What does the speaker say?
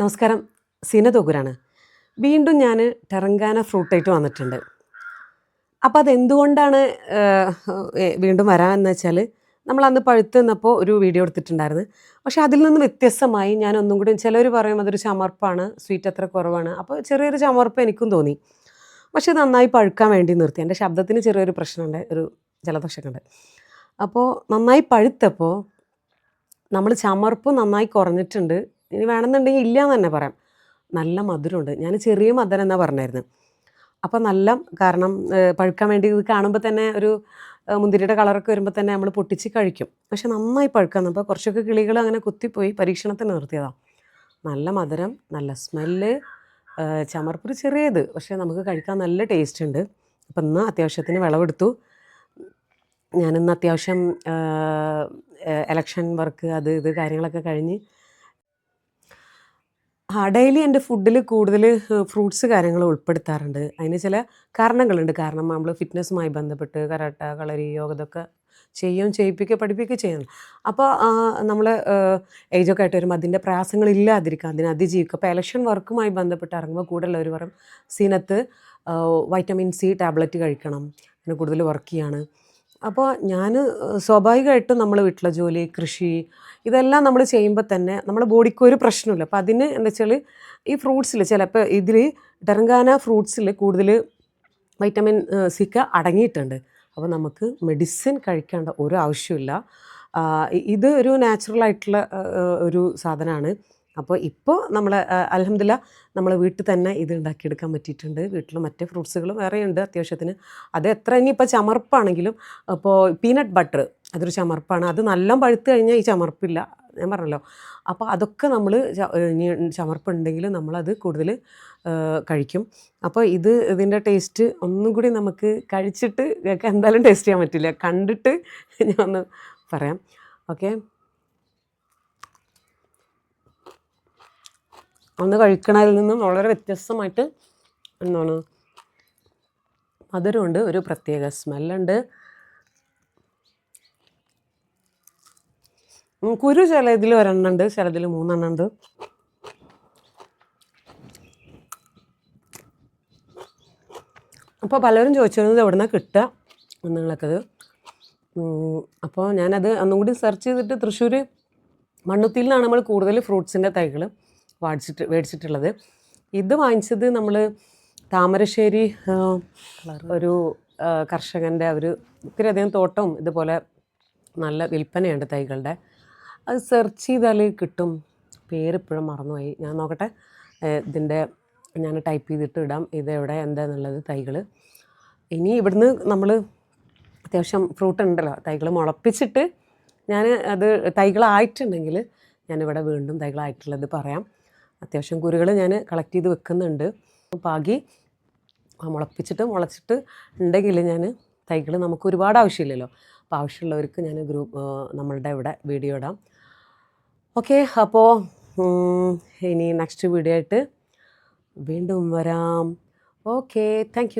നമസ്കാരം. സീന തോഗുരാണ് വീണ്ടും ഞാൻ ടെറങ്കാന ഫ്രൂട്ടായിട്ട് വന്നിട്ടുണ്ട്. അപ്പോൾ അതെന്തുകൊണ്ടാണ് വീണ്ടും വരാമെന്ന് വെച്ചാൽ നമ്മൾ അന്ന് പഴുത്ത് നിന്നപ്പോൾ ഒരു വീഡിയോ എടുത്തിട്ടുണ്ടായിരുന്നു. പക്ഷേ അതിൽ നിന്ന് വ്യത്യസ്തമായി ഞാൻ ഒന്നും കൂടി ചിലർ പറയും അതൊരു ചമർപ്പാണ് സ്വീറ്റ് അത്ര കുറവാണ്. അപ്പോൾ ചെറിയൊരു ചമർപ്പ് എനിക്കും തോന്നി. പക്ഷേ നന്നായി പഴുക്കാൻ വേണ്ടി നിർത്തി. എന്റെ ശബ്ദത്തിന് ചെറിയൊരു പ്രശ്നമുണ്ട് ഒരു ജലദോഷമൊക്കെ ഉണ്ട് അപ്പോൾ നന്നായി പഴുത്തപ്പോൾ നമ്മൾ ചമർപ്പ് നന്നായി കുറഞ്ഞിട്ടുണ്ട്. ഇനി വേണമെന്നുണ്ടെങ്കിൽ ഇല്ല എന്ന് തന്നെ പറയാം. നല്ല മധുരമുണ്ട്. ഞാൻ ചെറിയ മധുരം എന്നാണ് പറഞ്ഞായിരുന്നു. അപ്പോൾ നല്ല കാരണം പഴുക്കാൻ വേണ്ടി ഇത് കാണുമ്പോൾ തന്നെ ഒരു മുന്തിരിയുടെ കളറൊക്കെ വരുമ്പോൾ തന്നെ നമ്മൾ പൊട്ടിച്ച് കഴിക്കും. പക്ഷെ നന്നായി പഴുക്കാൻ അപ്പോൾ കുറച്ചൊക്കെ കിളികൾ അങ്ങനെ കുത്തിപ്പോയി പരീക്ഷണത്തിന് നിർത്തിയതാണ് നല്ല മധുരം നല്ല സ്മെല്ല് ചമർപ്പൊരു ചെറിയത്. പക്ഷേ നമുക്ക് കഴിക്കാൻ നല്ല ടേസ്റ്റ് ഉണ്ട്. അപ്പം ഇന്ന് അത്യാവശ്യത്തിന് വിളവെടുത്തു. ഞാനിന്ന് അത്യാവശ്യം എലക്ഷൻ വർക്ക് അത് ഇത് കാര്യങ്ങളൊക്കെ കഴിഞ്ഞ് ആ ഡെയിലി എന്റെ ഫുഡിൽ കൂടുതൽ ഫ്രൂട്ട്സ് കാര്യങ്ങൾ ഉൾപ്പെടുത്താറുണ്ട്. അതിന് ചില കാരണങ്ങളുണ്ട്. കാരണം നമ്മൾ ഫിറ്റ്നസ്സുമായി ബന്ധപ്പെട്ട് കരാട്ട കളരി യോഗ ഇതൊക്കെ ചെയ്യും ചെയ്യിപ്പിക്കുക പഠിപ്പിക്കുക ചെയ്യുന്നു അപ്പോൾ നമ്മൾ ഏജൊക്കെ ആയിട്ട് വരുമ്പോൾ അതിന്റെ പ്രയാസങ്ങളില്ലാതിരിക്കുക അതിനെ അതിജീവിക്കുക. അപ്പോൾ എലക്ഷൻ വർക്കുമായി ബന്ധപ്പെട്ട് ഇറങ്ങുമ്പോൾ കൂടുതലുള്ളവർ പറയും സീനത്ത് വൈറ്റമിൻ സി ടാബ്ലറ്റ് കഴിക്കണം. അതിന് കൂടുതൽ വർക്ക് ചെയ്യാണ്. അപ്പോൾ ഞാൻ സ്വാഭാവികമായിട്ടും നമ്മൾ വീട്ടിലെ ജോലി കൃഷി ഇതെല്ലാം നമ്മൾ ചെയ്യുമ്പോൾ തന്നെ നമ്മുടെ ബോഡിക്ക് ഒരു പ്രശ്നമില്ല അപ്പോൾ അതിന് എന്താ വെച്ചാൽ ഈ ഫ്രൂട്ട്സിൽ ചിലപ്പോൾ ഇതിൽ ടെറങ്കാന ഫ്രൂട്ട്സിൽ കൂടുതൽ വൈറ്റമിൻ സിക്ക അടങ്ങിയിട്ടുണ്ട്. അപ്പോൾ നമുക്ക് മെഡിസിൻ കഴിക്കേണ്ട ഒരു ആവശ്യമില്ല ഇത് ഒരു ആ, ഒരു സാധനമാണ് അപ്പോൾ ഇപ്പോൾ നമ്മൾ അലഹമില്ല നമ്മൾ വീട്ടിൽ തന്നെ ഇത് ഉണ്ടാക്കിയെടുക്കാൻ പറ്റിയിട്ടുണ്ട്. വീട്ടിൽ മറ്റ് ഫ്രൂട്ട്സുകളും വേറെയുണ്ട് അത്യാവശ്യത്തിന്. അത് എത്ര ഇനിയിപ്പോൾ ചമർപ്പാണെങ്കിലും അപ്പോൾ പീനട്ട് ബട്ടർ അതൊരു ചമർപ്പാണ്. അത് നല്ല പഴുത്ത് കഴിഞ്ഞാൽ ഈ ചമർപ്പില്ല. ഞാൻ പറഞ്ഞല്ലോ. അപ്പോൾ അതൊക്കെ നമ്മൾ ചമർപ്പുണ്ടെങ്കിൽ നമ്മളത് കൂടുതൽ കഴിക്കും. അപ്പോൾ ഇത് ഇതിന്റെ ടേസ്റ്റ് ഒന്നും കൂടി നമുക്ക് കഴിച്ചിട്ട് എന്തായാലും ടേസ്റ്റ് ചെയ്യാൻ പറ്റില്ല. കണ്ടിട്ട് ഞാൻ ഒന്ന് പറയാം. ഓക്കെ? അന്ന് കഴിക്കണതിൽ നിന്നും വളരെ വ്യത്യസ്തമായിട്ട് എന്താണ്? മധുരമുണ്ട് ഒരു പ്രത്യേക സ്മെല്ലുണ്ട്. കുരു ചില ഇതിൽ ഒരെണ്ണം ഉണ്ട് ചിലതിൽ മൂന്നെണ്ണം ഉണ്ട്. അപ്പോൾ പലരും ചോദിച്ചിരുന്നത് എവിടെ നിന്നാണ് കിട്ടുക എന്നുള്ളത് അപ്പോൾ ഞാനത് ഒന്നുകൂടി സെർച്ച് ചെയ്തിട്ട് തൃശ്ശൂർ മണ്ണുത്തിയിൽ നിന്നാണ് നമ്മൾ കൂടുതൽ ഫ്രൂട്ട്സിന്റെ തൈകൾ വാടിച്ചിട്ട് മേടിച്ചിട്ടുള്ളത്. ഇത് വാങ്ങിച്ചത് നമ്മൾ താമരശ്ശേരി ഒരു കർഷകന്റെ ഒരു ഒത്തിരി അധികം തോട്ടവും ഇതുപോലെ നല്ല വിൽപ്പനയുണ്ട് തൈകളുടെ. അത് സെർച്ച് ചെയ്താൽ കിട്ടും. പേര് പേരിപ്പോഴും മറന്നുപോയി. ഞാൻ നോക്കട്ടെ. ഇതിന്റെ ഞാൻ ടൈപ്പ് ചെയ്തിട്ട് ഇടാം. ഇത് എവിടെ എന്താന്നുള്ളത് തൈകൾ ഇനി ഇവിടുന്ന് നമ്മൾ അത്യാവശ്യം ഫ്രൂട്ട് ഉണ്ടല്ലോ. തൈകൾ മുളപ്പിച്ചിട്ട് ഞാൻ അത് തൈകളായിട്ടുണ്ടെങ്കിൽ ഞാനിവിടെ വീണ്ടും തൈകളായിട്ടുള്ളത് പറയാം. അത്യാവശ്യം കുരുകൾ ഞാൻ കളക്ട് ചെയ്ത് വെക്കുന്നുണ്ട്. പാകി മുളപ്പിച്ചിട്ട് മുളച്ചിട്ട് ഉണ്ടെങ്കിൽ ഞാൻ തൈകൾ നമുക്ക് ഒരുപാട് ആവശ്യമില്ലല്ലോ. അപ്പോൾ ആവശ്യമുള്ളവർക്ക് ഞാൻ ഗ്രൂപ്പ് നമ്മളുടെ ഇവിടെ വീഡിയോ ഇടാം. ഓക്കെ അപ്പോൾ ഇനി നെക്സ്റ്റ് വീഡിയോ ആയിട്ട് വീണ്ടും വരാം. Okay thank